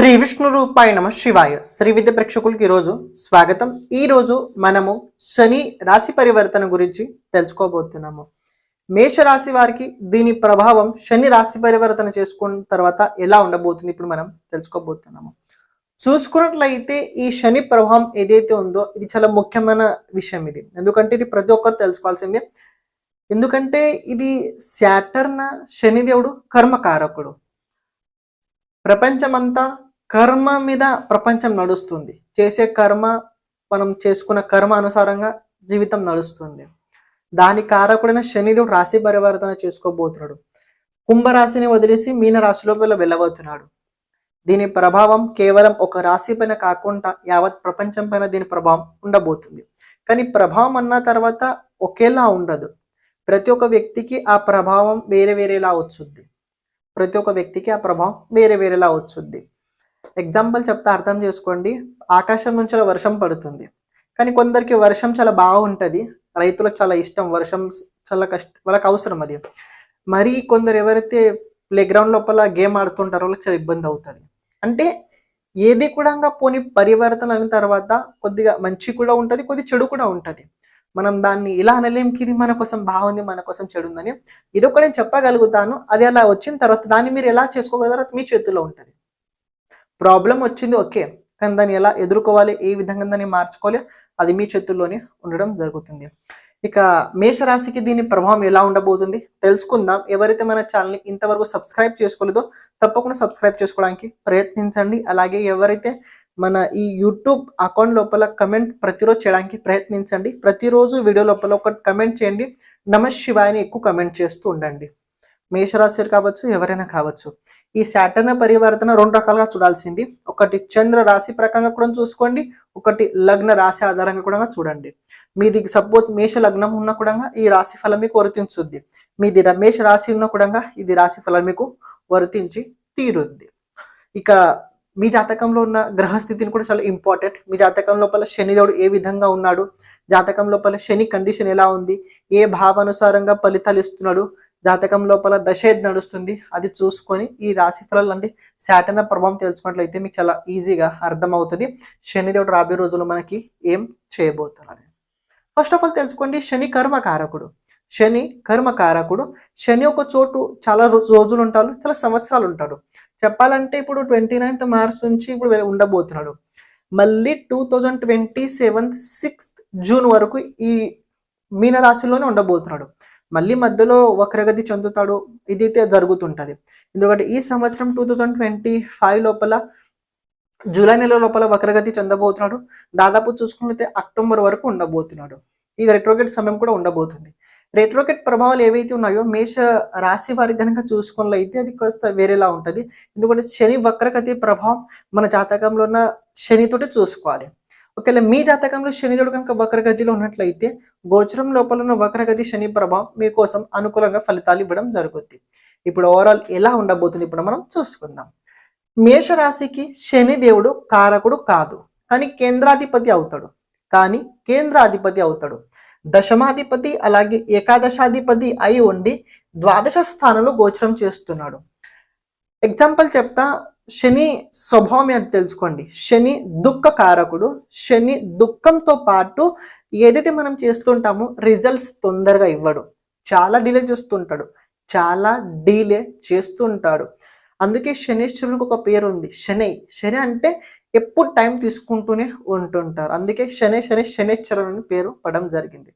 శ్రీ విష్ణు రూపాయ నమ శివాయ. శ్రీ విద్య ప్రేక్షకులకి ఈరోజు స్వాగతం. ఈ రోజు మనము శని రాశి పరివర్తన గురించి తెలుసుకోబోతున్నాము. మేష రాశి వారికి దీని ప్రభావం శని రాశి పరివర్తన చేసుకున్న తర్వాత ఎలా ఉండబోతుంది ఇప్పుడు మనం తెలుసుకోబోతున్నాము. చూసుకున్నట్లయితే ఈ శని ప్రభావం ఏదైతే ఉందో ఇది చాలా ముఖ్యమైన విషయం ఇది. ఎందుకంటే ఇది ప్రతి ఒక్కరు తెలుసుకోవాల్సిందే. ఎందుకంటే ఇది శాటర్న శనిదేవుడు కర్మకారకుడు. ప్రపంచమంతా కర్మ మీద ప్రపంచం నడుస్తుంది. చేసే కర్మ మనం చేసుకున్న కర్మ అనుసారంగా జీవితం నడుస్తుంది. దాని కారకుడైన శనిదేవుడు రాశి పరివర్తన చేసుకోబోతున్నాడు. కుంభరాశిని వదిలేసి మీన రాశిలో వెళ్ళబోతున్నాడు. దీని ప్రభావం కేవలం ఒక రాశి పైన కాకుండా యావత్ ప్రపంచం పైన దీని ప్రభావం ఉండబోతుంది. కానీ ప్రభావం అన్న తర్వాత ఒకేలా ఉండదు. ప్రతి ఒక్క వ్యక్తికి ఆ ప్రభావం వేరే వేరేలా వచ్చుద్ది. ప్రతి ఒక్క వ్యక్తికి ఆ ప్రభావం వేరే వేరేలా వచ్చుద్ది. ఎగ్జాంపుల్ చెప్తే అర్థం చేసుకోండి. ఆకాశం నుంచి వర్షం పడుతుంది. కానీ కొందరికి వర్షం చాలా బాగుంటుంది. రైతులకు చాలా ఇష్టం. వర్షం చాలా కష్ట వాళ్ళకి అవసరం అది. మరి కొందరు ఎవరైతే ప్లే గ్రౌండ్ లోపల గేమ్ ఆడుతుంటారో వాళ్ళకి చాలా ఇబ్బంది అవుతుంది. అంటే ఏది కూడా పోని పరివర్తన అయిన తర్వాత కొద్దిగా మంచి కూడా ఉంటుంది కొద్ది చెడు కూడా ఉంటుంది. మనం దాన్ని ఇలా అనలేంకి ఇది మన కోసం బాగుంది మన కోసం చెడు ఉందని ఇది ఒకటి నేను చెప్పగలుగుతాను. అది అలా వచ్చిన తర్వాత దాన్ని మీరు ఎలా చేసుకోగలరో మీ చేతుల్లో ఉంటుంది. ప్రాబ్లం వచ్చింది ఓకే. కానీ దాన్ని ఎలా ఎదుర్కోవాలి ఏ విధంగా దాన్ని మార్చుకోవాలి అది మీ చేతుల్లోనే ఉండడం జరుగుతుంది. ఇక మేషరాశికి దీని ప్రభావం ఎలా ఉండబోతుంది తెలుసుకుందాం. ఎవరైతే మన ఛానల్ని ఇంతవరకు సబ్స్క్రైబ్ చేసుకోలేదో తప్పకుండా సబ్స్క్రైబ్ చేసుకోవడానికి ప్రయత్నించండి. అలాగే ఎవరైతే మన ఈ యూట్యూబ్ అకౌంట్ లోపల కమెంట్ ప్రతిరోజు చేయడానికి ప్రయత్నించండి. ప్రతిరోజు వీడియో లోపల ఒక కమెంట్ చేయండి. నమ శివాయని ఎక్కువ కమెంట్ చేస్తూ ఉండండి. మేషరాశి కావచ్చు ఎవరైనా కావచ్చు. ఈ శాటర్న పరివర్తన రెండు రకాలుగా చూడాల్సింది. ఒకటి చంద్ర రాశి ప్రకారంగా కూడా చూసుకోండి. ఒకటి లగ్న రాశి ఆధారంగా కూడా చూడండి. మీది సపోజ్ మేష లగ్నం ఉన్న కూడా ఈ రాశి ఫలం మీకు వర్తించుద్ది. మీది మేష రాశి ఉన్న కూడా ఇది రాశి ఫలం మీకు వర్తించి తీరుద్ది. ఇక మీ జాతకంలో ఉన్న గ్రహస్థితిని కూడా చాలా ఇంపార్టెంట్. మీ జాతకం లోపల శనిదేవుడు ఏ విధంగా ఉన్నాడు? జాతకం లోపల శని కండిషన్ ఎలా ఉంది? ఏ భావానుసారంగా ఫలితాలు ఇస్తున్నాడు? జాతకం లోపల దశ ఏది నడుస్తుంది అది చూసుకొని ఈ రాశి ఫలాలు అంటే శాటన ప్రభావం తెలుసుకున్నట్లయితే మీకు చాలా ఈజీగా అర్థమవుతుంది. శనిదేవుడు రాబోయే రోజుల్లో మనకి ఏం చేయబోతున్నారు? ఫస్ట్ ఆఫ్ ఆల్ తెలుసుకోండి శని కర్మకారకుడు. శని కర్మకారకుడు. శని ఒక చోటు చాలా రో- రోజులు ఉంటాడు చాలా సంవత్సరాలు ఉంటాడు. చెప్పాలంటే ఇప్పుడు ట్వంటీ నైన్త్ మార్చ్ నుంచి ఇప్పుడు ఉండబోతున్నాడు. మళ్ళీ two thousand twenty seven sixth June వరకు ఈ మీన రాశిలోనే ఉండబోతున్నాడు. మళ్ళీ మధ్యలో వక్రగతి చెందుతాడు. ఇదైతే జరుగుతుంటుంది. ఎందుకంటే ఈ సంవత్సరం టూ థౌజండ్ ట్వంటీ ఫైవ్ లోపల జూలై నెల లోపల వక్రగతి చెందబోతున్నాడు. దాదాపు చూసుకుంటే అక్టోబర్ వరకు ఉండబోతున్నాడు. ఇది రెట్రోగేట్ సమయం కూడా ఉండబోతుంది. రెట్రోకెట్ ప్రభావాలు ఏవైతే ఉన్నాయో మేష రాశి వారికి కనుక చూసుకున్నట్లయితే అది కాస్త వేరేలా ఉంటుంది. ఎందుకంటే శని వక్రగతి ప్రభావం మన జాతకంలో ఉన్న శనితోటి చూసుకోవాలి. ఒకవేళ మీ జాతకంలో శనిదేవుడు కనుక వక్రగతిలో ఉన్నట్లయితే గోచరం లోపల ఉన్న వక్రగతి శని ప్రభావం మీకోసం అనుకూలంగా ఫలితాలు ఇవ్వడం జరుగుద్ది. ఇప్పుడు ఓవరాల్ ఎలా ఉండబోతుంది ఇప్పుడు మనం చూసుకుందాం. మేషరాశికి శని దేవుడు కారకుడు కాదు. కానీ కేంద్రాధిపతి అవుతాడు. కానీ కేంద్రాధిపతి అవుతాడు. దశమాధిపతి అలాగే ఏకాదశాధిపతి అయి ఉండి ద్వాదశ స్థానంలో గోచరం చేస్తున్నాడు. ఎగ్జాంపుల్ చెప్తా శని స్వభావం అది తెలుసుకోండి. శని దుఃఖ కారకుడు శని దుఃఖంతో పాటు ఏదైతే మనం చేస్తుంటామో రిజల్ట్స్ తొందరగా ఇవ్వడు. చాలా డిలే చేస్తుంటాడు. చాలా డిలే చేస్తుంటాడు. అందుకే శనీశ్వరునికి ఒక పేరు ఉంది. శని. శని అంటే ఎప్పుడు టైం తీసుకుంటూనే ఉంటుంటారు. అందుకే శని శని శనేశ్వరుడు అని పేరు పడడం జరిగింది.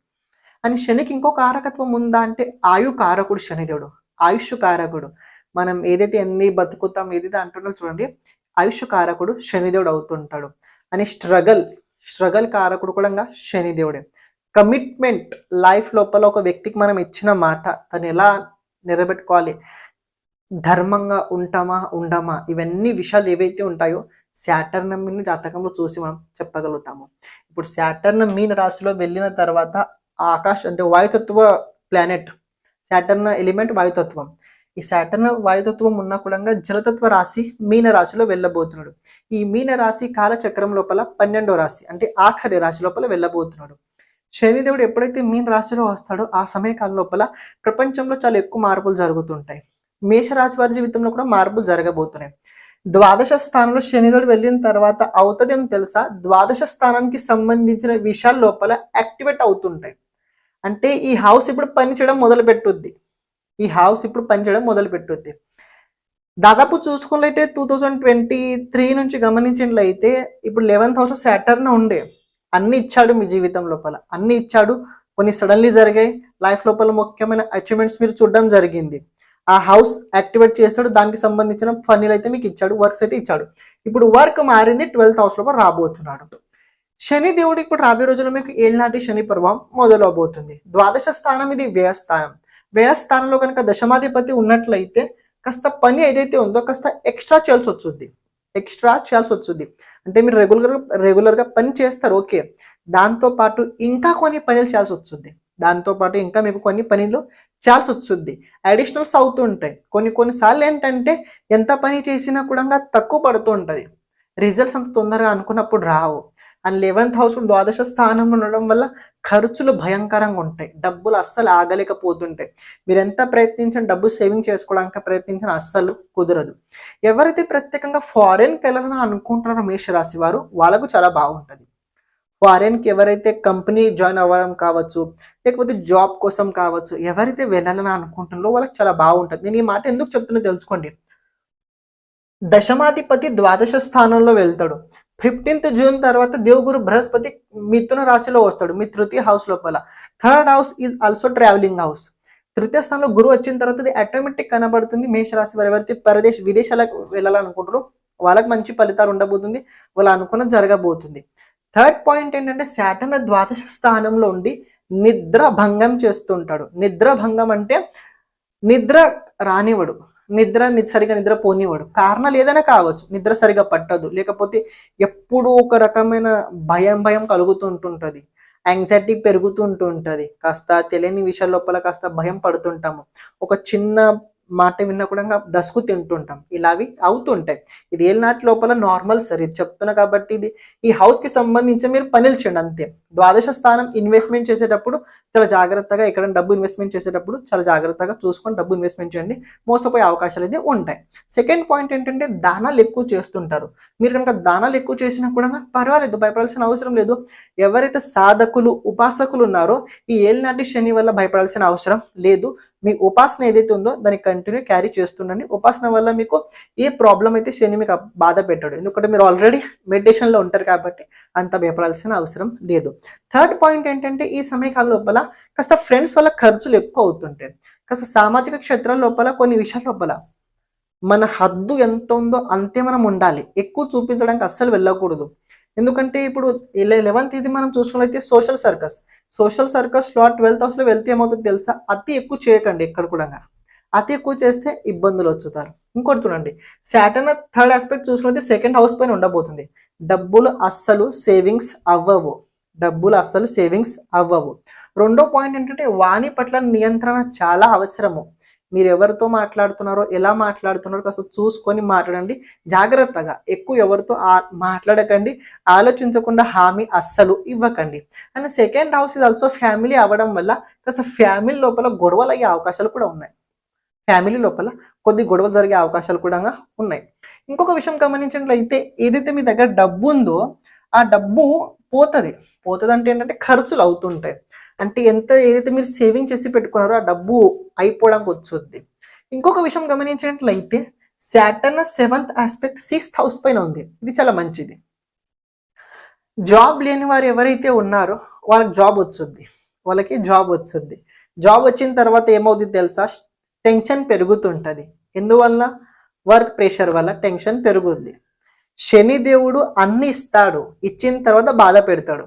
అని శనికి ఇంకో కారకత్వం ఉందా అంటే ఆయు కారకుడు శనిదేవుడు. ఆయుష్ కారకుడు మనం ఏదైతే ఎన్ని బతుకుతాం ఏదైతే అంటున్నారో చూడండి. ఆయుష్ కారకుడు శనిదేవుడు అవుతుంటాడు అని స్ట్రగల్ స్ట్రగల్ కారకుడు కూడా శనిదేవుడే. కమిట్మెంట్ లైఫ్ లోపల ఒక వ్యక్తికి మనం ఇచ్చిన మాట తను ఎలా నిలబెట్టుకోవాలి? ధర్మంగా ఉంటామా ఉండమా? ఇవన్నీ విషయాలు ఏవైతే ఉంటాయో శాటర్న మీన జాతకంలో చూసి మనం చెప్పగలుగుతాము. ఇప్పుడు శాటర్న మీన రాశిలో వెళ్ళిన తర్వాత ఆకాశ్ అంటే వాయుతత్వ ప్లానెట్ శాటర్న ఎలిమెంట్ వాయుతత్వం. ఈ సాటర్న్ వాయుతత్వం ఉన్న కూడా జలతత్వ రాశి మీన రాశిలో వెళ్ళబోతున్నాడు. ఈ మీన రాశి కాలచక్రం లోపల పన్నెండో రాశి అంటే ఆఖరి రాశి లోపల వెళ్ళబోతున్నాడు. శనిదేవుడు ఎప్పుడైతే మీన రాశిలో వస్తాడో ఆ సమయకాలం లోపల ప్రపంచంలో చాలా ఎక్కువ మార్పులు జరుగుతుంటాయి. మేషరాశి వారి జీవితంలో కూడా మార్పులు జరగబోతున్నాయి. ద్వాదశ స్థానంలో శనిదేవుడు వెళ్ళిన తర్వాత అవుతుందేం తెలుసా? ద్వాదశ స్థానానికి సంబంధించిన విషయాల లోపల యాక్టివేట్ అవుతుంటాయి. అంటే ఈ హౌస్ ఇప్పుడు పని చేయడం మొదలు పెట్టుద్ది ఈ హౌస్ ఇప్పుడు పని చేయడం మొదలు పెట్టుద్ది దాదాపు చూసుకున్నట్లయితే టూ థౌజండ్ ట్వంటీ త్రీ నుంచి గమనించినట్లయితే ఇప్పుడు లెవెన్త్ హౌస్ సాటర్న్ ఉండే. అన్ని ఇచ్చాడు మీ జీవితం లోపల. అన్ని ఇచ్చాడు. కొన్ని సడన్లీ జరిగాయి. లైఫ్ లోపల ముఖ్యమైన అచీవ్మెంట్స్ మీరు చూడడం జరిగింది. ఆ హౌస్ యాక్టివేట్ చేస్తాడు దానికి సంబంధించిన ఫనీలు అయితే మీకు ఇచ్చాడు. వర్క్స్ అయితే ఇచ్చాడు. ఇప్పుడు వర్క్ మారింది. ట్వెల్త్ హౌస్ లోపల రాబోతున్నాడు. శని దేవుడు ఇప్పుడు రాబోయే రోజుల్లో మీకు ఏళ్ళనాటి శని పర్వం మొదలవబోతుంది. ద్వాదశ స్థానం ఇది వ్యయస్థానం. వ్యయస్థానంలో కనుక దశమాధిపతి ఉన్నట్లయితే కాస్త పని ఏదైతే ఉందో కాస్త ఎక్స్ట్రా చేయాల్సి వచ్చుద్ది ఎక్స్ట్రా చేయాల్సి వచ్చుద్ది అంటే మీరు రెగ్యులర్ రెగ్యులర్గా పని చేస్తారు ఓకే దాంతో పాటు ఇంకా కొన్ని పనులు చేయాల్సి వస్తుంది. దాంతో పాటు ఇంకా మీకు కొన్ని పనులు చేయాల్సి వస్తుంది. అడిషనల్స్ అవుతూ ఉంటాయి. కొన్ని కొన్నిసార్లు ఏంటంటే ఎంత పని చేసినా కూడా తక్కువ పడుతూ ఉంటుంది. రిజల్ట్స్ అంత తొందరగా అనుకున్నప్పుడు రావు. అండ్ లెవెన్త్ హౌస్ ద్వాదశ స్థానంలో ఉండడం వల్ల ఖర్చులు భయంకరంగా ఉంటాయి. డబ్బులు అస్సలు ఆగలేకపోతుంటాయి. మీరు ఎంత ప్రయత్నించిన డబ్బు సేవింగ్ చేసుకోవడానికి ప్రయత్నించిన అస్సలు కుదరదు. ఎవరైతే ప్రత్యేకంగా ఫారెన్కి వెళ్ళాలని అనుకుంటున్నారో మేషరాశి వారు వాళ్ళకు చాలా బాగుంటుంది. ఫారెన్కి ఎవరైతే కంపెనీ జాయిన్ అవ్వడం కావచ్చు లేకపోతే జాబ్ కోసం కావచ్చు ఎవరైతే వెళ్ళాలని అనుకుంటున్నారో వాళ్ళకి చాలా బాగుంటుంది. నేను ఈ మాట ఎందుకు చెప్తున్నా తెలుసుకోండి. దశమాధిపతి ద్వాదశ స్థానంలో వెళ్తాడు. ఫిఫ్టీన్త్ జూన్ తర్వాత దేవుగురు బృహస్పతి మిథున రాశిలో వస్తాడు మీ తృతీయ హౌస్ లోపల. Third house is also travelling house తృతీయ స్థానంలో గురువు వచ్చిన తర్వాత ఇది ఆటోమేటిక్ కనబడుతుంది. మేషరాశి వారు ఎవరైతే పరదేశ్ విదేశాలకు వెళ్ళాలనుకుంటారో వాళ్ళకి మంచి ఫలితాలు ఉండబోతుంది. వాళ్ళు అనుకున్నది జరగబోతుంది. థర్డ్ పాయింట్ ఏంటంటే శాటర్న్ ద్వాదశ స్థానంలో ఉండి నిద్ర భంగం చేస్తుంటాడు నిద్ర భంగం అంటే నిద్ర రానివ్వడు. నిద్ర ని- సరిగా నిద్ర పోనివ్వడు. కారణాలు ఏదైనా కావచ్చు. నిద్ర సరిగా పట్టదు. లేకపోతే ఎప్పుడు ఒక రకమైన భయం భయం కలుగుతూ ఉంటుంటది యాంగ్జైటీ పెరుగుతుంటుంటుంది. కాస్త తెలియని విషయాల లోపల కాస్త భయం పడుతుంటాము. ఒక చిన్న మాట విన్నా కూడా దసుకు తింటుంటాం. ఇలావి అవుతుంటాయి. ఇది ఏళ్ళనాటి లోపల నార్మల్ సార్. ఇది చెప్తున్నా కాబట్టి ఇది ఈ హౌస్కి సంబంధించి మీరు పనులు చేయండి అంతే. ద్వాదశ స్థానం ఇన్వెస్ట్మెంట్ చేసేటప్పుడు చాలా జాగ్రత్తగా ఎక్కడ డబ్బు ఇన్వెస్ట్మెంట్ చేసేటప్పుడు చాలా జాగ్రత్తగా చూసుకొని డబ్బు ఇన్వెస్ట్మెంట్ చేయండి. మోసపోయే అవకాశాలు అయితే ఉంటాయి. సెకండ్ పాయింట్ ఏంటంటే దానాలు ఎక్కువ చేస్తుంటారు. మీరు కనుక దానాలు ఎక్కువ చేసినా కూడా పర్వాలేదు భయపడాల్సిన అవసరం లేదు. ఎవరైతే సాధకులు ఉపాసకులు ఉన్నారో ఈ ఏళ్ళనాటి శని వల్ల భయపడాల్సిన అవసరం లేదు. మీ ఉపాసన ఏదైతే ఉందో దానికి కంటిన్యూ క్యారీ చేస్తుండండి. ఉపాసన వల్ల మీకు ఏ ప్రాబ్లం అయితే శని మీకు బాధ పెట్టాడు. ఎందుకంటే మీరు ఆల్రెడీ మెడిటేషన్లో ఉంటారు కాబట్టి అంత భయపడాల్సిన అవసరం లేదు. థర్డ్ పాయింట్ ఏంటంటే ఈ సమయకాల లోపల కాస్త ఫ్రెండ్స్ వల్ల ఖర్చులు ఎక్కువ అవుతుంటాయి. కాస్త సామాజిక క్షేత్రాల లోపల కొన్ని విషయాల లోపల మన హద్దు ఎంత ఉందో అంతే మనం ఉండాలి. ఎక్కువ చూపించడానికి అస్సలు వెళ్ళకూడదు. ఎందుకంటే ఇప్పుడు లెవెన్త్ ఇది మనం చూసుకున్నైతే సోషల్ సర్కస్ సోషల్ సర్కస్లో ట్వెల్త్ హౌస్లో వెళ్తే ఏమవుతుంది తెలుసా? అతి ఎక్కువ చేయకండి ఎక్కడ కూడా అతి ఎక్కువ చేస్తే ఇబ్బందులు వచ్చుతారు. ఇంకోటి చూడండి. సాటర్న్ థర్డ్ ఆస్పెక్ట్ చూసుకుంటే సెకండ్ హౌస్ పైన ఉండబోతుంది. డబ్బులు అస్సలు సేవింగ్స్ అవ్వవు. డబ్బులు అస్సలు సేవింగ్స్ అవ్వవు. రెండో పాయింట్ ఏంటంటే వాణి పట్ల నియంత్రణ చాలా అవసరము. మీరు ఎవరితో మాట్లాడుతున్నారో ఎలా మాట్లాడుతున్నారో కాస్త చూసుకొని మాట్లాడండి. జాగ్రత్తగా ఎక్కువ ఎవరితో మాట్లాడకండి. ఆలోచించకుండా హామీ అస్సలు ఇవ్వకండి. అండ్ సెకండ్ హౌస్ ఇది ఆల్సో ఫ్యామిలీ అవ్వడం వల్ల కాస్త ఫ్యామిలీ లోపల గొడవలు అయ్యే అవకాశాలు కూడా ఉన్నాయి. ఫ్యామిలీ లోపల కొద్ది గొడవలు జరిగే అవకాశాలు కూడా ఉన్నాయి. ఇంకొక విషయం గమనించినట్లయితే ఏదైతే మీ దగ్గర డబ్బు ఉందో ఆ డబ్బు పోతుంది. పోతుంది అంటే ఏంటంటే ఖర్చులు అవుతుంటాయి. అంటే ఎంత ఏదైతే మీరు సేవింగ్ చేసి పెట్టుకున్నారో ఆ డబ్బు అయిపోవడానికి వచ్చుద్ది. ఇంకొక విషయం గమనించినట్లయితే Saturn seventh aspect sixth house పైన ఉంది. ఇది చాలా మంచిది. జాబ్ లేని వారు ఎవరైతే ఉన్నారో వాళ్ళకి జాబ్ వచ్చుద్ది. వాళ్ళకి జాబ్ వచ్చుద్ది. జాబ్ వచ్చిన తర్వాత ఏమవుతుంది తెలుసా? టెన్షన్ పెరుగుతుంటుంది. ఎందువల్ల? వర్క్ ప్రెషర్ వల్ల టెన్షన్ పెరుగుద్ది. శని దేవుడు అన్ని ఇస్తాడు. ఇచ్చిన తర్వాత బాధ పెడతాడు.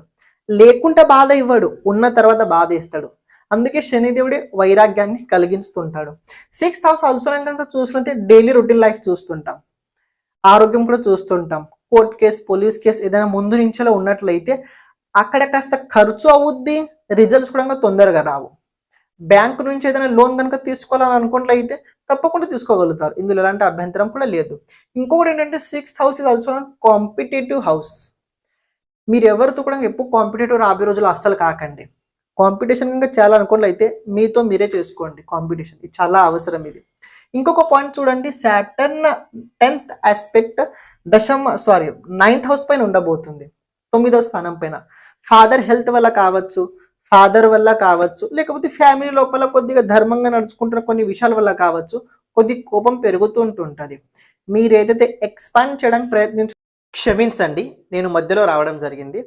లేకుంటే బాధ ఇవ్వడు. ఉన్న తర్వాత బాధ ఇస్తాడు. అందుకే శనిదేవుడే వైరాగ్యాన్ని కలిగిస్తుంటాడు. సిక్స్త్ హౌస్ అవసరం కనుక చూసుకుంటే డైలీ రొటీన్ లైఫ్ చూస్తుంటాం. ఆరోగ్యం కూడా చూస్తుంటాం. కోర్ట్ కేసు పోలీస్ కేసు ఏదైనా ముందు నుంచేలా ఉన్నట్లయితే అక్కడ కాస్త ఖర్చు అవుద్ది. రిజల్ట్స్ కూడా తొందరగా రావు. బ్యాంక్ నుంచి ఏదైనా లోన్ కనుక తీసుకోవాలని అనుకున్నట్లయితే తప్పకుండా తీసుకోగలుగుతారు. ఇందులో ఎలాంటి అభ్యంతరం కూడా లేదు. ఇంకొకటి ఏంటంటే సిక్స్త్ హౌస్ ఇది ఆల్సో కాంపిటేటివ్ హౌస్. మీరు ఎవరితో కూడా ఎప్పుడు కాంపిటేటివ్ రాబోయే రోజులు అస్సలు కాకండి. కాంపిటీషన్ కనుక చేయాలనుకున్నట్లయితే మీతో మీరే చేసుకోండి కాంపిటీషన్. ఇది చాలా అవసరం ఇది. ఇంకొక పాయింట్ చూడండి. సాటర్న్ టెన్త్ ఆస్పెక్ట్ దశమ సారీ నైన్త్ హౌస్ పైన ఉండబోతుంది. తొమ్మిదవ స్థానం పైన. ఫాదర్ హెల్త్ వల్ల కావచ్చు ఫాదర్ వల్ల కావచ్చు లేకపోతే ఫ్యామిలీ లోపల కొద్దిగా ధర్మంగా నడుచుకుంటున్న కొన్ని విషయాల వల్ల కావచ్చు కొద్ది కోపం పెరుగుతూ ఉంటుంటుంది. మీరు ఏదైతే ఎక్స్పాండ్ చేయడానికి ప్రయత్నించ క్షమించండి నేను మధ్యలో రావడం జరిగింది.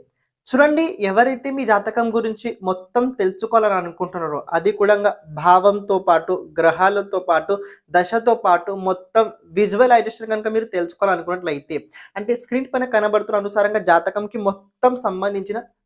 చూడండి ఎవరైతే మీ జాతకం గురించి మొత్తం తెలుసుకోవాలని అనుకుంటున్నారో అది కూడా భావంతో పాటు గ్రహాలతో పాటు దశతో పాటు మొత్తం విజువలైజేషన్ కనుక మీరు తెలుసుకోవాలనుకున్నట్లయితే అంటే స్క్రీన్ పైన కనబడుతున్న అనుసారంగా జాతకంకి మొత్తం సంబంధించిన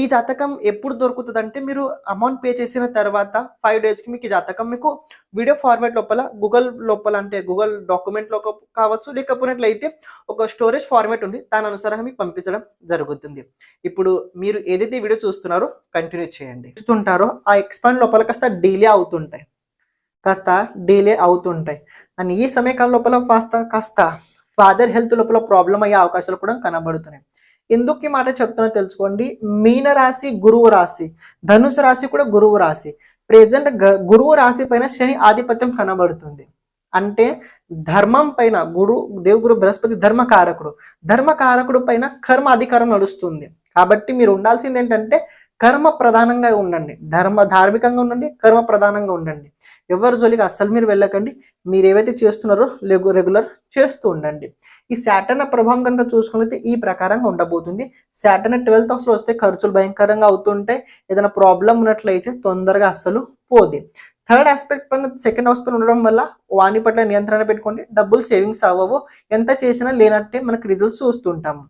ఈ జాతకం ఎప్పుడు దొరుకుతుంది అంటే మీరు అమౌంట్ పే చేసిన తర్వాత ఫైవ్ డేస్కి మీకు ఈ జాతకం మీకు వీడియో ఫార్మాట్ లోపల గూగుల్ లోపల అంటే గూగుల్ డాక్యుమెంట్లో కావచ్చు లేకపోయినట్లయితే ఒక స్టోరేజ్ ఫార్మాట్ ఉంది. దాని అనుసారంగా మీకు పంపించడం జరుగుతుంది. ఇప్పుడు మీరు ఏదైతే వీడియో చూస్తున్నారో కంటిన్యూ చేయండి. చూస్తుంటారో ఆ ఎక్స్పాండ్ లోపల కాస్త డిలే అవుతుంటాయి. కాస్త డిలే అవుతుంటాయి. అండ్ ఈ సమయకాల లోపల కాస్త కాస్త ఫాదర్ హెల్త్ లోపల ప్రాబ్లం అయ్యే అవకాశాలు కూడా కనబడుతున్నాయి. ఎందుకు ఈ మాట చెప్తున్నా తెలుసుకోండి. మీన రాశి గురువు రాశి. ధనుసు రాశి కూడా గురువు రాశి. ప్రెజెంట్ గురువు రాశి పైన శని ఆధిపత్యం కనబడుతుంది. అంటే ధర్మం పైన గురు దేవుగురు బృహస్పతి ధర్మకారకుడు. ధర్మకారకుడు పైన కర్మ అధికారం నడుస్తుంది. కాబట్టి మీరు ఉండాల్సింది ఏంటంటే కర్మ ప్రధానంగా ఉండండి. ధర్మ ధార్మికంగా ఉండండి కర్మ ప్రధానంగా ఉండండి. ఎవరి జోలికి అస్సలు మీరు వెళ్ళకండి. మీరు ఏవైతే చేస్తున్నారో రెగ్యులర్ చేస్తూ ఉండండి. ఈ శాటర్న ప్రభావం కనుక చూసుకున్నైతే ఈ ప్రకారంగా ఉండబోతుంది. శాటర్న ట్వెల్త్ హౌస్లో వస్తే ఖర్చులు భయంకరంగా అవుతుంటాయి. ఏదైనా ప్రాబ్లం ఉన్నట్లయితే తొందరగా అస్సలు పోది. థర్డ్ ఆస్పెక్ట్ పైన సెకండ్ హౌస్ పైన ఉండడం వల్ల వాణి పట్ల నియంత్రణ పెట్టుకోండి. డబ్బులు సేవింగ్స్ అవ్వవు. ఎంత చేసినా లేనట్టే మనకు రిజల్ట్స్ చూస్తుంటాము.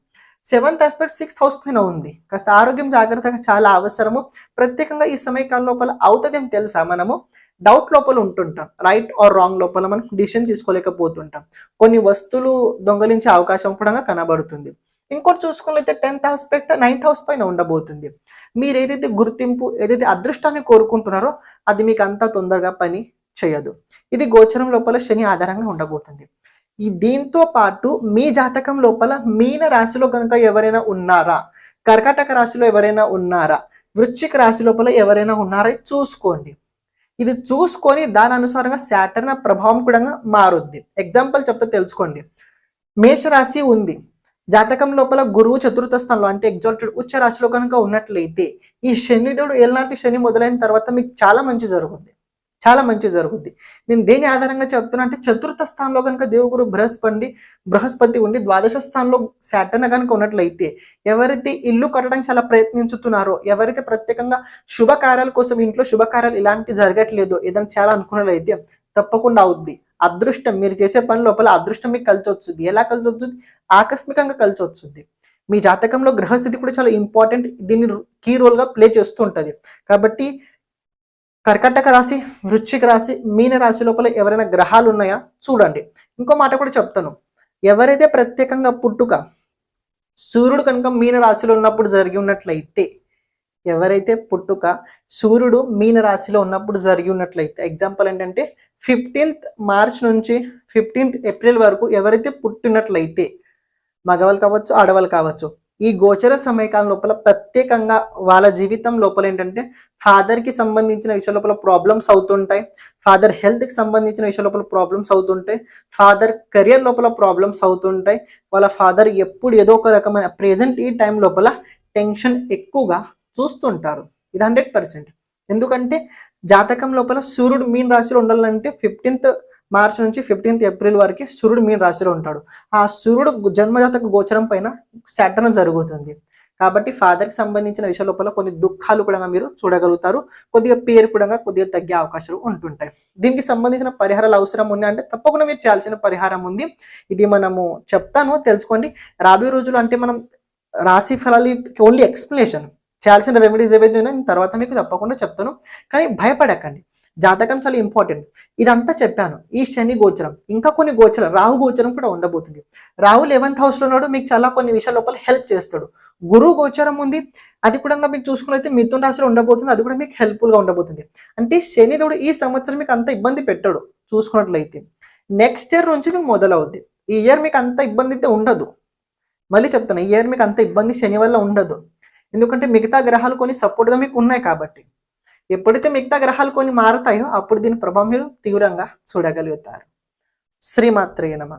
సెవెంత్ ఆస్పెక్ట్ సిక్స్త్ హౌస్ పైన ఉంది. కాస్త ఆరోగ్యం జాగ్రత్తగా చాలా అవసరము. ప్రత్యేకంగా ఈ సమయకాల లోపల అవుతుంది అని తెలుసా మనము? డౌట్ లోపల ఉంటుంటాం. రైట్ ఆర్ రాంగ్ లోపల మనం డిసిషన్ తీసుకోలేకపోతుంటాం. కొన్ని వస్తువులు దొంగలించే అవకాశం కూడా కనబడుతుంది. ఇంకోటి చూసుకున్నైతే టెన్త్ ఆస్పెక్ట్ నైన్త్ హౌస్ పైన ఉండబోతుంది. మీరు ఏదైతే గుర్తింపు ఏదైతే అదృష్టాన్ని కోరుకుంటున్నారో అది మీకు అంత తొందరగా పని చేయదు. ఇది గోచరం లోపల శని ఆధారంగా ఉండబోతుంది. ఈ దీంతో పాటు మీ జాతకం లోపల మీన రాశిలో కనుక ఎవరైనా ఉన్నారా? కర్కాటక రాశిలో ఎవరైనా ఉన్నారా? వృశ్చిక రాశి లోపల ఎవరైనా ఉన్నారా? చూసుకోండి. ఇది చూసుకొని దాని అనుసారంగా శాటర్న ప్రభావం కూడా మారుద్ది. ఎగ్జాంపుల్ చెప్తే తెలుసుకోండి. మేషరాశి ఉంది. జాతకం లోపల గురువు చతుర్థ స్థానంలో అంటే ఎగ్జాల్టెడ్ ఉచ్చ రాశిలో కనుక ఉన్నట్లయితే ఈ శనిదేవుడు ఎలాంటి శని మొదలైన తర్వాత మీకు చాలా మంచి జరుగుద్ది. చాలా మంచి జరుగుద్ది. నేను దేని ఆధారంగా చెప్తున్నా అంటే చతుర్థ స్థానంలో కనుక దేవుగురు బృహస్పతి బృహస్పతి ఉండి ద్వాదశ స్థానంలో శాటర్న కనుక ఉన్నట్లయితే ఎవరైతే ఇల్లు కట్టడం చాలా ప్రయత్నించుతున్నారో ఎవరైతే ప్రత్యేకంగా శుభకార్యాల కోసం ఇంట్లో శుభకార్యాలు ఇలాంటి జరగట్లేదో ఏదైనా చాలా అనుకున్నట్లయితే తప్పకుండా అవుద్ది. అదృష్టం మీరు చేసే పని లోపల అదృష్టం మీకు కలిసి వస్తుంది ఎలా కలిసి వస్తుంది ఆకస్మికంగా కలిసి వస్తుంది మీ జాతకంలో గ్రహస్థితి కూడా చాలా ఇంపార్టెంట్ దీన్ని కీ రోల్గా ప్లే చేస్తూ ఉంటుంది. కాబట్టి కర్కటక రాశి వృశ్చిక రాశి మీన రాశి లోపల ఎవరైనా గ్రహాలు ఉన్నాయా? చూడండి. ఇంకో మాట కూడా చెప్తాను. ఎవరైతే ప్రత్యేకంగా పుట్టుక సూర్యుడు కనుక మీన రాశిలో ఉన్నప్పుడు జరిగి ఉన్నట్లయితే ఎవరైతే పుట్టుక సూర్యుడు మీన రాశిలో ఉన్నప్పుడు జరిగి ఉన్నట్లయితే ఎగ్జాంపుల్ ఏంటంటే ఫిఫ్టీన్త్ మార్చ్ నుంచి ఫిఫ్టీన్త్ ఏప్రిల్ వరకు ఎవరైతే పుట్టినట్లయితే మగవాళ్ళు కావచ్చు ఆడవాళ్ళు కావచ్చు ఈ గోచర సమయకాలం లోపల ప్రత్యేకంగా వాళ్ళ జీవితం లోపల ఏంటంటే ఫాదర్కి కి సంబంధించిన విషయాల లోపల ప్రాబ్లమ్స్ అవుతుంటాయి. ఫాదర్ హెల్త్కి సంబంధించిన విషయాల లోపల ప్రాబ్లమ్స్ అవుతుంటాయి. ఫాదర్ కెరియర్ లోపల ప్రాబ్లమ్స్ అవుతుంటాయి. వాళ్ళ ఫాదర్ ఎప్పుడు ఏదో ఒక రకమైన ప్రెజెంట్ ఈ టైం లోపల టెన్షన్ ఎక్కువగా చూస్తుంటారు. ఇది హండ్రెడ్ పర్సెంట్ ఎందుకంటే జాతకం లోపల సూర్యుడు మీన్ రాశిలో ఉండాలంటే ఫిఫ్టీన్త్ మార్చ్ నుంచి ఫిఫ్టీన్త్ ఏప్రిల్ వరకు సూర్యుడు మీన రాశిలో ఉంటాడు. ఆ సూర్యుడు జన్మజాతక గోచరం పైన సెటన జరుగుతుంది. కాబట్టి ఫాదర్కి కి సంబంధించిన విషయ లోపల కొన్ని దుఃఖాలు కూడా మీరు చూడగలుగుతారు. కొద్దిగా పేరు కూడా కొద్దిగా తగ్గే అవకాశాలు ఉంటుంటాయి. దీనికి సంబంధించిన పరిహారాలు అవసరం ఉన్నాయి అంటే తప్పకుండా మీరు చేయాల్సిన పరిహారం ఉంది. ఇది మనము చెప్తాను. తెలుసుకోండి. రాబోయే రోజులు అంటే మనం రాశి ఫలాలు ఓన్లీ ఎక్స్ప్లెనేషన్ చేయాల్సిన రెమెడీస్ ఏవైతే ఉన్నాయో నేను తర్వాత మీకు తప్పకుండా చెప్తాను. కానీ భయపడకండి. జాతకం చాలా ఇంపార్టెంట్ ఇదంతా చెప్పాను. ఈ శని గోచరం ఇంకా కొన్ని గోచరం రాహు గోచరం కూడా ఉండబోతుంది. రాహు లెవెన్త్ హౌస్లో ఉన్నాడు మీకు చాలా కొన్ని విషయాల లోపల హెల్ప్ చేస్తాడు. గురువు గోచరం ఉంది అది కూడా మీకు చూసుకున్నైతే మిథున రాశిలో ఉండబోతుంది అది కూడా మీకు హెల్ప్ఫుల్గా ఉండబోతుంది. అంటే శనిదేవుడు ఈ సంవత్సరం మీకు అంత ఇబ్బంది పెట్టాడు చూసుకున్నట్లయితే. నెక్స్ట్ ఇయర్ నుంచి మీకు మొదలవుద్ది. ఈ ఇయర్ మీకు అంత ఇబ్బంది అయితే ఉండదు. మళ్ళీ చెప్తాను ఈ ఇయర్ మీకు అంత ఇబ్బంది శని వల్ల ఉండదు. ఎందుకంటే మిగతా గ్రహాలు కొన్ని సపోర్ట్గా గా మీకు ఉన్నాయి కాబట్టి. ఎప్పుడైతే మిగతా గ్రహాలు కొన్ని మారుతాయో అప్పుడు దీని ప్రభావం మీరు తీవ్రంగా చూడగలుగుతారు. శ్రీమాత్రే నమ.